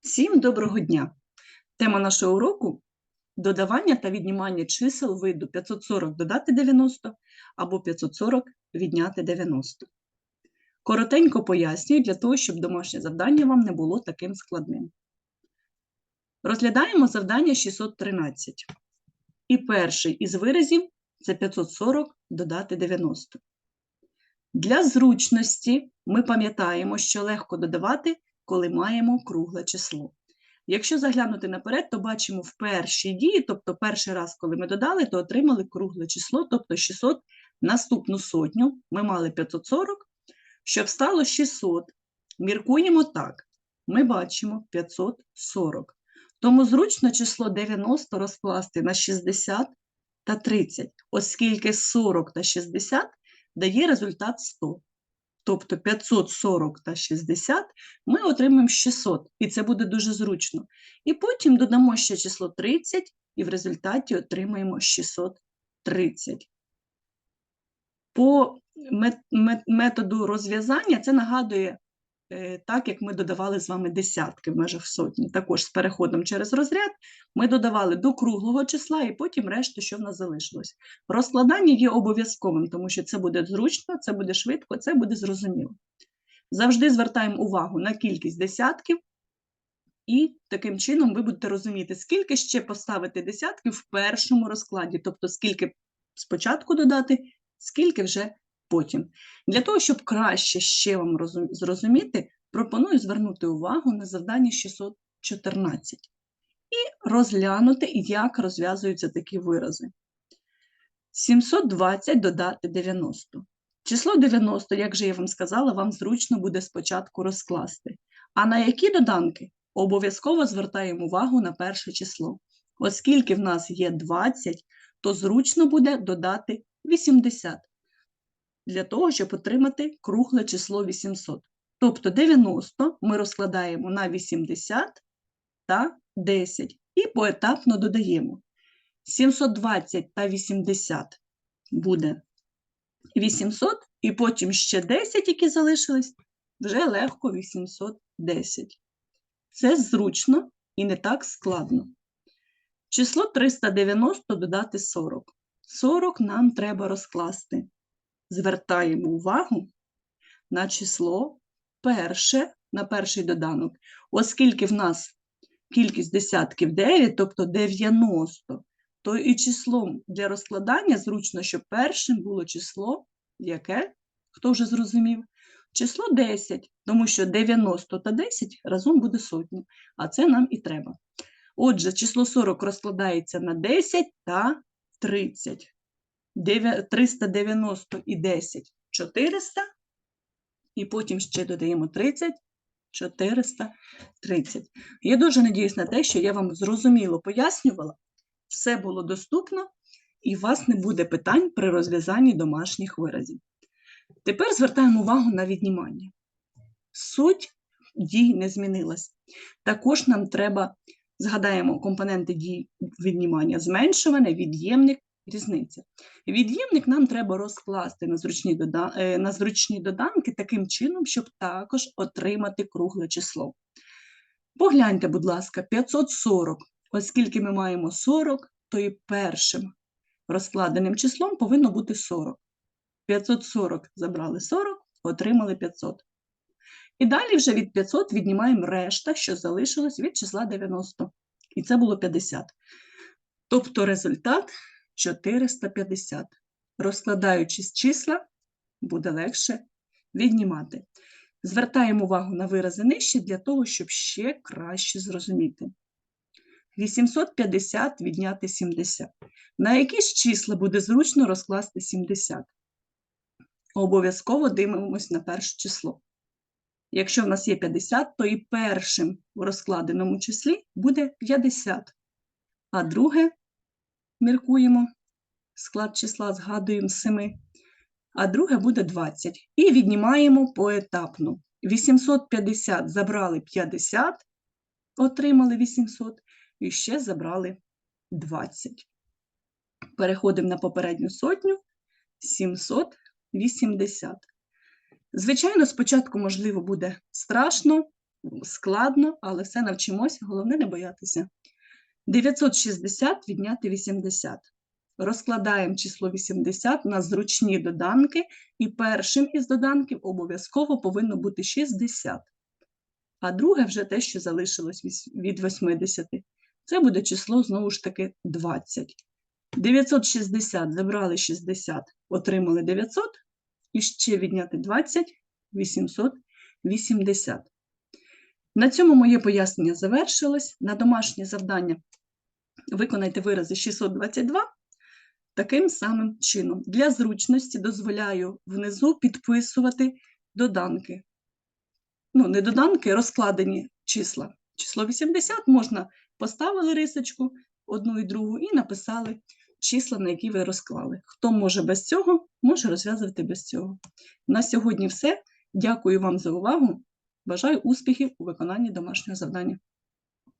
Всім доброго дня! Тема нашого уроку додавання та віднімання чисел виду 540 додати 90 або 540 відняти 90. Коротенько пояснюю для того, щоб домашнє завдання вам не було таким складним. Розглядаємо завдання 613. І перший із виразів це 540 додати 90. Для зручності ми пам'ятаємо, що легко додавати коли маємо кругле число. Якщо заглянути наперед, то бачимо в першій дії, тобто перший раз, коли ми додали, то отримали кругле число, тобто 600, наступну сотню ми мали 540, щоб стало 600. Міркуємо так, ми бачимо 540. Тому зручно число 90 розкласти на 60 та 30, оскільки 40 та 60 дає результат 100 тобто 540 та 60, ми отримаємо 600, і це буде дуже зручно. І потім додамо ще число 30, і в результаті отримаємо 630. По методу розв'язання це нагадує так як ми додавали з вами десятки в межах сотні. Також з переходом через розряд ми додавали до круглого числа і потім решту, що в нас залишилось. Розкладання є обов'язковим, тому що це буде зручно, це буде швидко, це буде зрозуміло. Завжди звертаємо увагу на кількість десятків, і таким чином ви будете розуміти, скільки ще поставити десятків в першому розкладі, тобто скільки спочатку додати, скільки вже потім. Для того, щоб краще ще вам зрозуміти, пропоную звернути увагу на завдання 614 і розглянути, як розв'язуються такі вирази. 720 додати 90. Число 90, як же я вам сказала, вам зручно буде спочатку розкласти. А на які доданки? Обов'язково звертаємо увагу на перше число. Оскільки в нас є 20, то зручно буде додати 80 для того, щоб отримати кругле число 800. Тобто 90 ми розкладаємо на 80 та 10 і поетапно додаємо. 720 та 80 буде 800, і потім ще 10, які залишились, вже легко 810. Це зручно і не так складно. Число 390 додати 40. 40 нам треба розкласти звертаємо увагу на число перше, на перший доданок, оскільки в нас кількість десятків 9, тобто 90, то і числом для розкладання зручно, щоб першим було число, яке, хто вже зрозумів, число 10, тому що 90 та 10 разом буде сотня, а це нам і треба. Отже, число 40 розкладається на 10 та 30. 390 і 10 400, і потім ще додаємо 30, 430. Я дуже надіюсь на те, що я вам зрозуміло пояснювала, все було доступно, і у вас не буде питань при розв'язанні домашніх виразів. Тепер звертаємо увагу на віднімання. Суть дій не змінилась. Також нам треба, згадаємо компоненти дій віднімання, зменшуване, від'ємник різниця. Від'ємник нам треба розкласти на зручні, додан... Е, на зручні доданки таким чином, щоб також отримати кругле число. Погляньте, будь ласка, 540. Оскільки ми маємо 40, то і першим розкладеним числом повинно бути 40. 540 забрали 40, отримали 500. І далі вже від 500 віднімаємо решта, що залишилось від числа 90. І це було 50. Тобто результат 450. Розкладаючи з числа, буде легше віднімати. Звертаємо увагу на вирази нижче для того, щоб ще краще зрозуміти. 850 відняти 70. На які ж числа буде зручно розкласти 70? Обов'язково дивимось на перше число. Якщо в нас є 50, то і першим у розкладеному числі буде 50, а друге міркуємо, склад числа згадуємо 7, а друге буде 20. І віднімаємо поетапно. 850 забрали 50, отримали 800, і ще забрали 20. Переходимо на попередню сотню 780. Звичайно, спочатку, можливо, буде страшно, складно, але все навчимося, головне не боятися. 960 відняти 80. Розкладаємо число 80 на зручні доданки, і першим із доданків обов'язково повинно бути 60. А друге вже те, що залишилось від 80. Це буде число знову ж таки 20. 960 забрали 60, отримали 900, і ще відняти 20 880. На цьому моє пояснення завершилось. На домашнє завдання виконайте вирази 622 таким самим чином. Для зручності дозволяю внизу підписувати доданки. Ну, не доданки, розкладені числа. Число 80 можна поставили рисочку одну і другу і написали числа, на які ви розклали. Хто може без цього, може розв'язувати без цього. На сьогодні все. Дякую вам за увагу. Бажаю успіхів у виконанні домашнього завдання.